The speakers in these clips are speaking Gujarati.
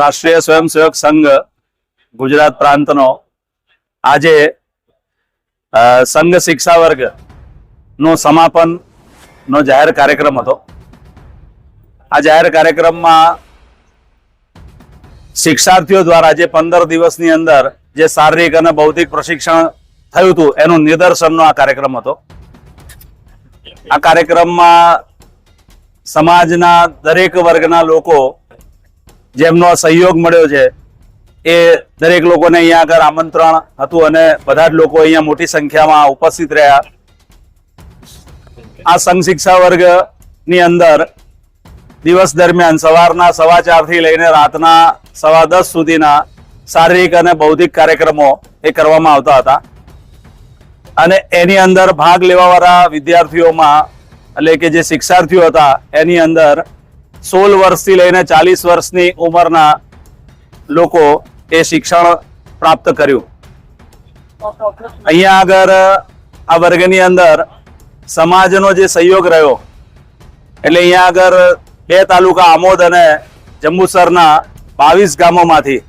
રાષ્ટ્રીય સ્વયંસેવક સંઘ ગુજરાત પ્રાંતનો આજે સંઘ શિક્ષા વર્ગ નો સમાપન નો જાહેર કાર્યક્રમ હતો. આ જાહેર કાર્યક્રમમાં શિક્ષાર્થીઓ દ્વારા જે પંદર દિવસની અંદર જે શારીરિક અને બૌદ્ધિક પ્રશિક્ષણ થયું હતું, એનું નિદર્શનનો આ કાર્યક્રમ હતો. આ કાર્યક્રમમાં સમાજના દરેક વર્ગના લોકો જેમનો સહયોગ મળ્યો છે, એ દરેક લોકોને અહીંયા આગળ આમંત્રણ હતું અને બધા જ લોકો અહીંયા મોટી સંખ્યામાં ઉપસ્થિત રહ્યા. આ સંઘ શિક્ષા વર્ગની અંદર દિવસ દરમિયાન સવારના સવા ચારથી લઈને રાતના સવા દસ સુધીના શારીરિક અને બૌદ્ધિક કાર્યક્રમો એ કરવામાં આવતા હતા. અને એની અંદર ભાગ લેવાવાળા વિદ્યાર્થીઓમાં, એટલે કે જે શિક્ષાર્થીઓ હતા, એની અંદર સોળ વર્ષથી લઈને ચાલીસ વર્ષની ઉંમરના લોકો એ શિક્ષણ પ્રાપ્ત કર્યું. અહીંયા આગળ આ વર્ગની અંદર સમાજનો જે સહયોગ રહ્યો, એટલે અહીંયા આગળ બે તાલુકા આમોદ અને જંબુસરના બાવીસ ગામોમાંથી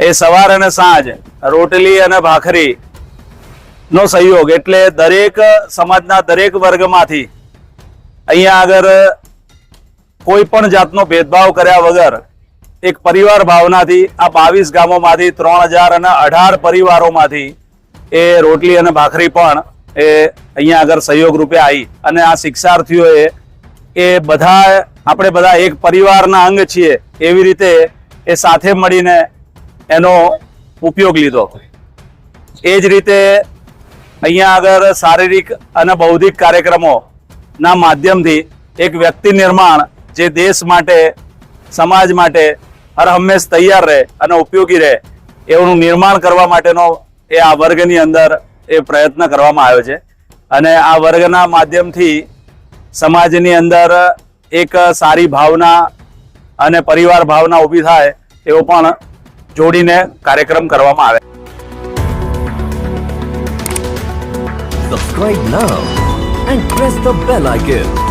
એ સવાર અને સાંજ રોટલી અને ભાખરી નો સહયોગ એટલે દરેક સમાજના દરેક વર્ગમાંથી અહીંયા આગળ કોઈ પણ જાતનો ભેદભાવ કર્યા વગર એક પરિવાર ભાવનાથી આ બાવીસ ગામોમાંથી ત્રણ હજાર અને અઢાર પરિવારોમાંથી એ રોટલી અને ભાખરી પણ એ અહીંયા આગળ સહયોગ રૂપે આવી. અને આ શિક્ષાર્થીઓએ એ બધા આપણે બધા એક પરિવારના અંગ છીએ એવી રીતે એ સાથે મળીને એનો ઉપયોગ લીધો. એ જ રીતે અહીંયા આગળ શારીરિક અને બૌદ્ધિક કાર્યક્રમોના માધ્યમથી એક વ્યક્તિ નિર્માણ જે દેશ માટે, સમાજ માટે હર હંમેશ તૈયાર રહે અને ઉપયોગી રહે એવું નિર્માણ કરવા માટેનો એ આ વર્ગની અંદર એ પ્રયત્ન કરવામાં આવ્યો છે અને આ વર્ગના માધ્યમથી સમાજની અંદર એક સારી ભાવના અને પરિવાર ભાવના ઊભી થાય એવો પણ જોડીને કાર્યક્રમ કરવામાં આવે Subscribe now and press the bell icon.